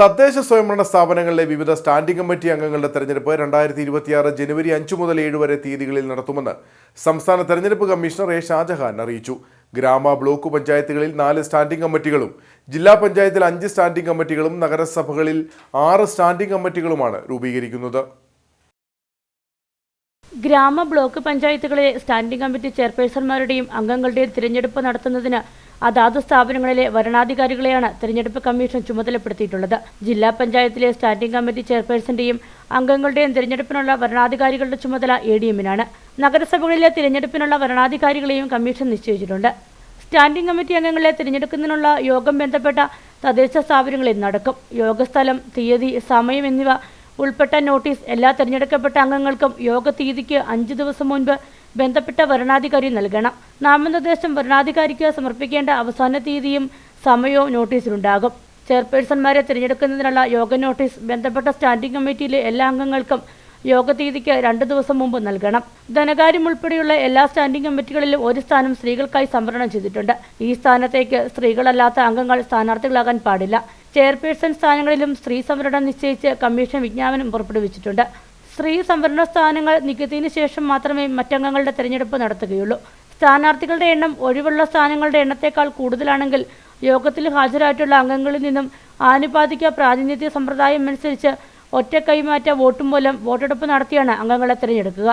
തദ്ദേശ സ്വയംഭരണ സ്ഥാപനങ്ങളിലെ വിവിധ സ്റ്റാൻഡിംഗ് കമ്മിറ്റി അംഗങ്ങളുടെ തെരഞ്ഞെടുപ്പ് രണ്ടായിരത്തി ഇരുപത്തിയാറ് ജനുവരി അഞ്ചു മുതൽ ഏഴ് വരെ തീയതികളിൽ നടത്തുമെന്ന് സംസ്ഥാന തെരഞ്ഞെടുപ്പ് കമ്മീഷണർ എ ഷാജഹാൻ അറിയിച്ചു. ഗ്രാമ ബ്ലോക്ക് പഞ്ചായത്തുകളിൽ നാല് സ്റ്റാൻഡിംഗ് കമ്മിറ്റികളും ജില്ലാ പഞ്ചായത്തിൽ അഞ്ച് സ്റ്റാൻഡിംഗ് കമ്മിറ്റികളും നഗരസഭകളിൽ ആറ് സ്റ്റാൻഡിംഗ് കമ്മിറ്റികളുമാണ് രൂപീകരിക്കുന്നത്. ഗ്രാമ ബ്ലോക്ക് പഞ്ചായത്തുകളിലെ സ്റ്റാൻഡിംഗ് കമ്മിറ്റി ചെയർപേഴ്സൺമാരുടെയും അംഗങ്ങളുടെയും തിരഞ്ഞെടുപ്പ് നടത്തുന്നതിന് അതാത് സ്ഥാപനങ്ങളിലെ വരണാധികാരികളെയാണ് തിരഞ്ഞെടുപ്പ് കമ്മീഷൻ ചുമതലപ്പെടുത്തിയിട്ടുള്ളത്. ജില്ലാ പഞ്ചായത്തിലെ സ്റ്റാൻഡിംഗ് കമ്മിറ്റി ചെയർപേഴ്സന്റെയും അംഗങ്ങളുടെയും തിരഞ്ഞെടുപ്പിനുള്ള വരണാധികാരികളുടെ ചുമതല എ ഡി എമ്മിനാണ്. നഗരസഭകളിലെ തിരഞ്ഞെടുപ്പിനുള്ള വരണാധികാരികളെയും കമ്മീഷൻ നിശ്ചയിച്ചിട്ടുണ്ട്. സ്റ്റാൻഡിംഗ് കമ്മിറ്റി അംഗങ്ങളെ തിരഞ്ഞെടുക്കുന്നതിനുള്ള യോഗം ബന്ധപ്പെട്ട തദ്ദേശ സ്ഥാപനങ്ങളിൽ നടക്കും. യോഗസ്ഥലം തീയതി സമയം എന്നിവ ഉൾപ്പെട്ട നോട്ടീസ് എല്ലാ തിരഞ്ഞെടുക്കപ്പെട്ട അംഗങ്ങൾക്കും യോഗ തീയതിക്ക് അഞ്ച് ദിവസം മുൻപ് ബന്ധപ്പെട്ട വരണാധികാരി നൽകണം. നാമനിർദ്ദേശം വരണാധികാരിക്ക് സമർപ്പിക്കേണ്ട അവസാന തീയതിയും സമയവും നോട്ടീസിലുണ്ടാകും. ചെയർപേഴ്സൺമാരെ തിരഞ്ഞെടുക്കുന്നതിനുള്ള യോഗ നോട്ടീസ് ബന്ധപ്പെട്ട സ്റ്റാൻഡിംഗ് കമ്മിറ്റിയിലെ എല്ലാ അംഗങ്ങൾക്കും യോഗ തീയതിക്ക് രണ്ട് ദിവസം മുമ്പ് നൽകണം. ധനകാര്യം ഉൾപ്പെടെയുള്ള എല്ലാ സ്റ്റാൻഡിംഗ് കമ്മിറ്റികളിലും ഒരു സ്ഥാനം സ്ത്രീകൾക്കായി സംവരണം ചെയ്തിട്ടുണ്ട്. ഈ സ്ഥാനത്തേക്ക് സ്ത്രീകളല്ലാത്ത അംഗങ്ങൾ സ്ഥാനാർത്ഥികളാകാൻ പാടില്ല. ചെയർപേഴ്സൺ സ്ഥാനങ്ങളിലും സ്ത്രീ സംവരണം നിശ്ചയിച്ച് കമ്മീഷൻ വിജ്ഞാപനം പുറപ്പെടുവിച്ചിട്ടുണ്ട്. സ്ത്രീ സംവരണ സ്ഥാനങ്ങൾ നീക്കിയതിനു ശേഷം മാത്രമേ മറ്റംഗങ്ങളുടെ തെരഞ്ഞെടുപ്പ് നടത്തുകയുള്ളൂ. സ്ഥാനാർത്ഥികളുടെ എണ്ണം ഒഴിവുള്ള സ്ഥാനങ്ങളുടെ എണ്ണത്തേക്കാൾ കൂടുതലാണെങ്കിൽ യോഗത്തിൽ ഹാജരായിട്ടുള്ള അംഗങ്ങളിൽ നിന്നും ആനുപാതിക പ്രാതിനിധ്യ സമ്പ്രദായം അനുസരിച്ച് ഒറ്റ കൈമാറ്റ വോട്ടും മൂലം വോട്ടെടുപ്പ് നടത്തിയാണ് അംഗങ്ങളെ തിരഞ്ഞെടുക്കുക.